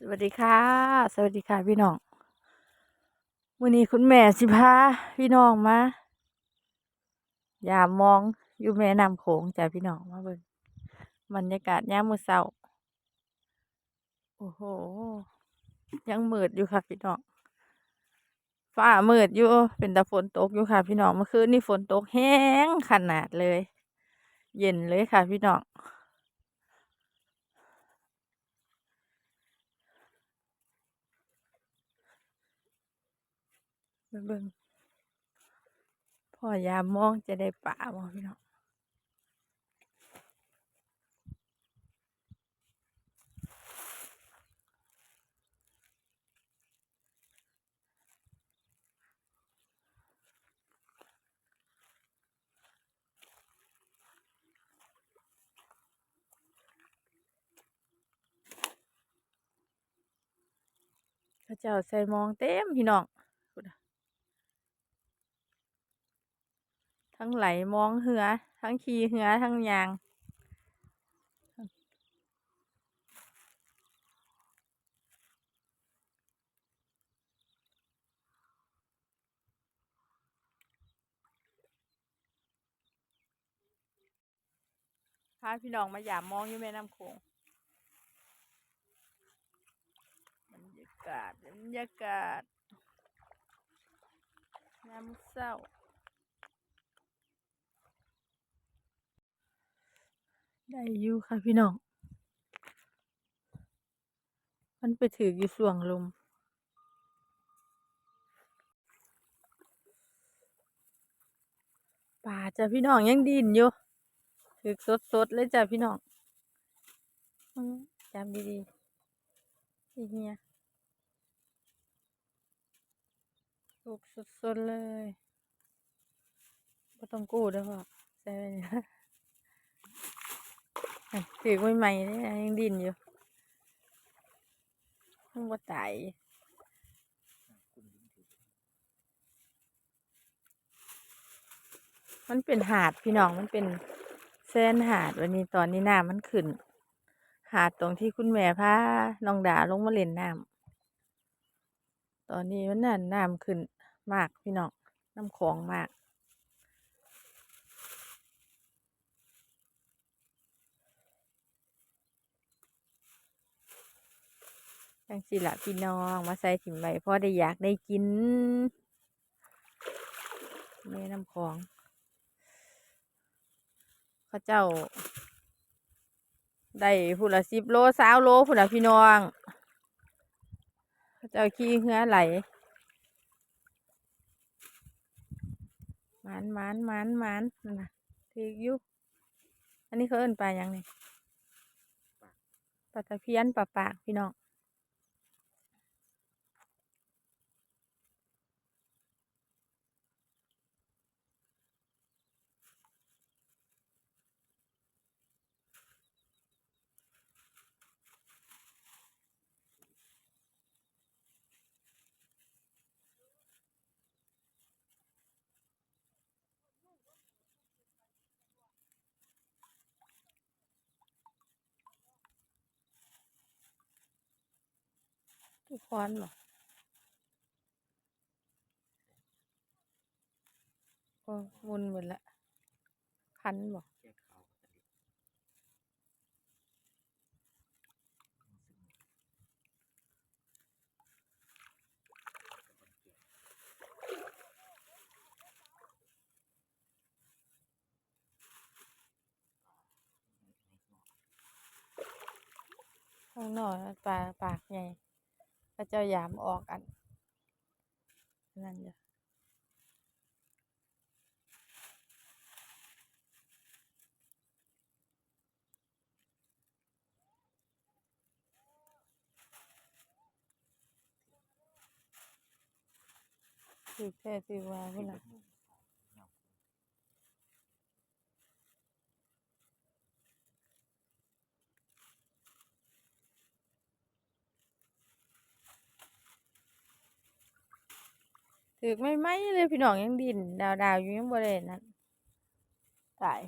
สวัสดีค่ะ สวัสดีค่ะพี่น้องวันนี้คุณแม่สิพาพี่น้องมาอย่ามองอยู่แม่น้ำโขงจ้ะพี่น้องมาเบิ่งบรรยากาศยามมือเช้าโอ้โห ยังมืดอยู่ค่ะพี่น้องฟ้ามืดอยู่เป็นแต่ฝนตกอยู่ค่ะ พี่น้องเมื่อคืนนี่ฝนตกแห้งขนาดเลย เย็นเลยค่ะพี่น้อง เบิ่งพอยามมองจะได้ป่าบ่พี่น้องเขาเจ้าใส่มองเต็มพี่น้องพูดอะ ทั้งไหลมองเหือ ทั้งขี่เหือ ทั้งยางพาพี่น้องมาหยามมองอยู่แม่น้ำโขงบรรยากาศบรรยากาศยามมื้อเศร้า ได้อยู่ค่ะพี่น้อง มันไปถืออยู่ส่วงลม ป่าจ้ะพี่น้องยังดินอยู่ ถือสดๆเลยจ้ะพี่น้องอือจำดีๆอีเฮียลูกสดๆเลยก็ต้องกู้เด้วยพ่อใส่ไปเนี่ย อะถือใหม่ๆเลยยังดินอยู่มันบ่ตายมันเป็นหาดพี่น้องมันเป็นแซนหาดวันนี้ตอนนี้น้ำมันขึ้น หาดตรงที่คุณแม่พาน้องดาลงมาเล่นน้ำตอนนี้มันน่ะน้ำขึ้นมากพี่น้องน้ำคลองมาก จังสิละพี่น้องมาใส่ถิ่มไว้เพราะได้อยากได้กินแม่น้ำของข้าเจ้า ได้ผู้ละสิบโลสาวโลผู้ละพี่น้องข้าเจ้าขี้เหือไหลมันมันมันมันนั่นนะถือยู่อันนี้เขาเอิ้นปลาหยังนี่ปลาตะเพียนปลาปากพี่น้อง ทุกคนบ่โอ้วนหมดละคันบ่ข้างนอกน่ะปลาปากใหญ่ พระเจ้ายามออกอัน นั่นจ้ะคือแค่ที่ว่าพุ่นน่ะ ถึกไม่ไหมเลยพี่น้องยังดิน ดาวดาวอยู่ยังบริเวณนั้นตาย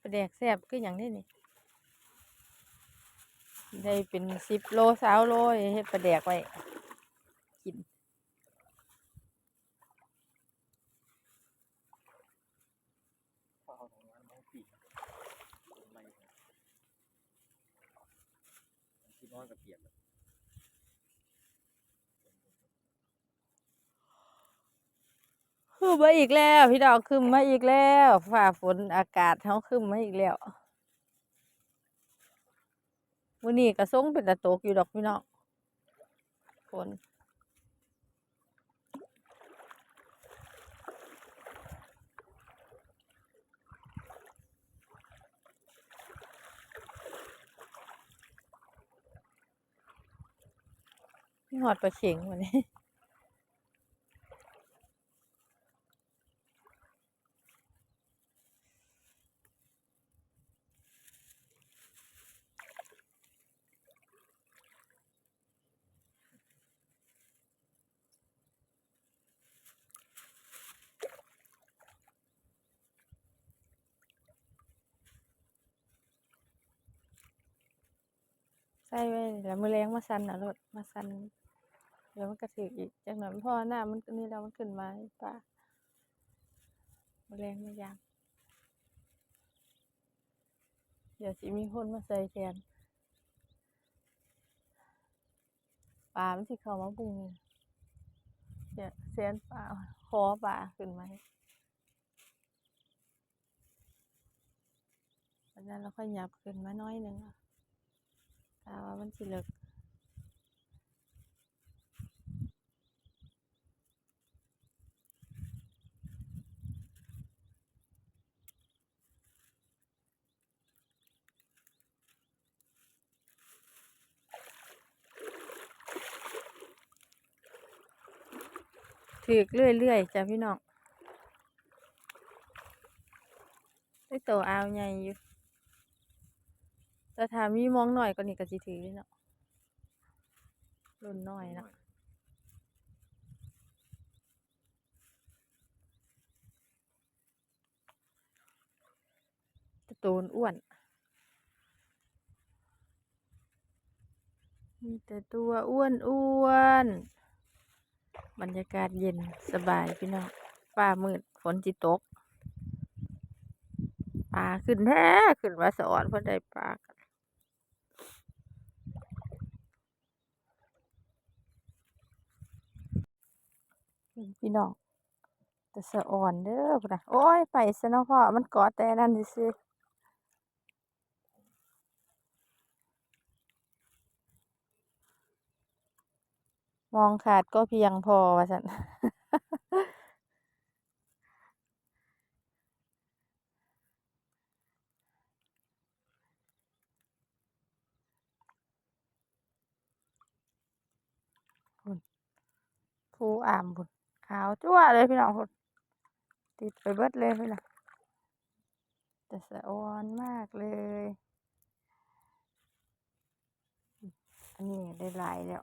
ประแดกแซ่บก็อย่างนี้นี่ได้เป็นสิบโลสาวโลเฮ็ดประแดกไว้ ผีไม่ที่นอนกับเปียกคือมาอีกแล้ว พี่ดอกคือมาอีกแล้วฝ่าฝนอากาศเฮาคือมาอีกแล้วมื้อนี้ก็ส่งเป็นตะตกอยู่ดอกพี่น้องฝน มีหอดปลาเข็งวันนี้ใส่ไว้แล้วมือแรงมาสั่นอะรถมาสั่น เดี๋ยวมันกระถืออีกจากหน่อยพ่อหน้ามันนี่แล้วมันขึ้นมาป้ามือแรงไม่ยางเดี๋ยวสิมีคนมาใส่แทนปลามันสิเข้ามาบุ้งนี่เดี๋ยวเสียนปลาคอปลาขึ้นมาให้เพราะฉะนั้เราค่อยหยับขึ้นมาน้อยหนึ่งอะตาว่ามันสิเลิก ถือกเรื่อยๆจ้ะพี่น้องได้โตอาวใหญ่อยู่แต่ถามีมองหน่อยก็นี่ก็สิถืออยู่เนาะรุ่นน้อยนะตะโตนอ้วน มีแต่ตัวอ้วนอ้วน บรรยากาศเย็นสบายพี่น้องฟ้ามืดฝนจิตกปลาขึ้นแท้ขึ้นมาสอนเพื่อได้ปลาพี่น้องแต่สะอ่อนเด้อนะโอ้ยไปซะเนาะพ่อมันเกาะแต่นั่นซื่ มองขาดก็เพียงพอว่าซั่นผู้อามพุ่นขาวจั่วเลยพี่น้องพุ่นติดไปเบิดเลยพี่น้องแต่สะอ่อนมากเลย อันนี้ได้หลายแล้ว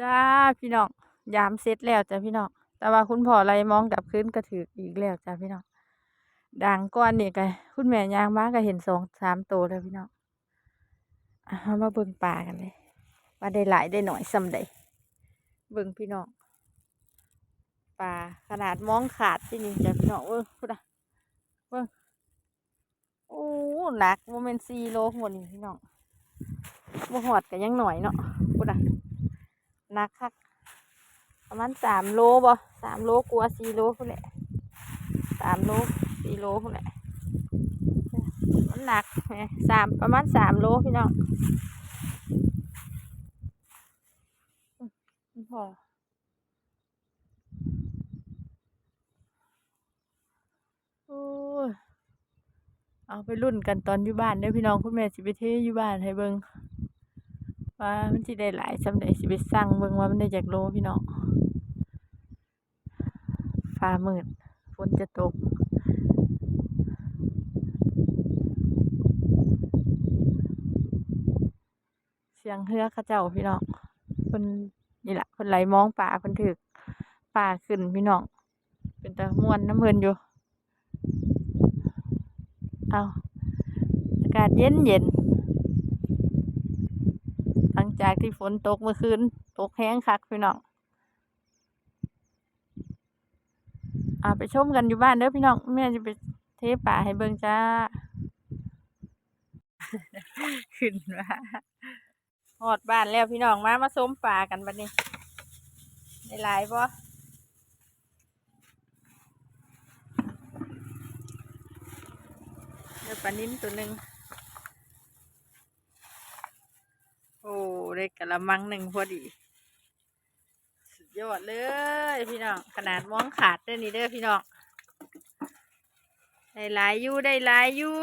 จ้าพี่น้องยามเสร็จแล้วจ้ะพี่น้องแต่ว่าคุณพ่อไรมองกับคืนก็ถืออีกแล้วจ้ะพี่น้องดังก้อนนี่ก็คุณแม่ยางมาก็เห็นสองสามตัวแล้วพี่น้องเรามาเบิ่งปลากันเลยว่าได้หลายได้หน่อยสำใดเบิ่งพี่น้องปลาขนาดมองขาดที่นี่จ้ะพี่น้องเออพูดอะเบิ่งโอ้หนักโมเมนสี่โลหมดนี่พี่น้องบ่หอดกันยังหน่อยเนาะ นักคักประมาณสามโลบ่สามโลกลัวสี่โลพุ่นแหละสามโลสี่โลพุ่นแหละมันหนักไงสามประมาณสามโลพี่น้องพอเอาไปรุ่นกันตอนอยู่บ้านเด้อพี่น้องคุณแม่สิไปเทอยู่บ้านให้เบิ่ง ว่ามันสิได้หลายสำเร็จสิไปสั่งเบิ่งว่ามันได้จากโลพี่น้องฟ้ามืดฝนจะตกเสียงเฮือเขาเจ้าพี่น้องเพิ่นนี่แหละเพิ่นไหลมองป่าเพิ่นถึกป่าขึ้นพี่น้องเป็นตะมวนน้ำเพิ่นอยู่ เอาอากาศเย็นเย็น จากที่ฝนตกเมื่อคืนตกแห้งคักพี่น้องอ่าไปชมกันอยู่บ้านเด้อพี่น้องแม่จะไปเทป่าให้เบิ่งจ้า ขึ้นมาหอดบ้านแล้วพี่น้องมามาส้มป่ากันบัดนี้ได้หลายบ่เดี๋ยวปลานิ่มตัวหนึ่ง โอ้ได้กะ ละมังหนึ่งพอดี สุดยอดเลยพี่น้อง ขนาดมองขาดเด้อนี่เด้อพี่น้อง ได้หลายอยู่ได้หลายอยู่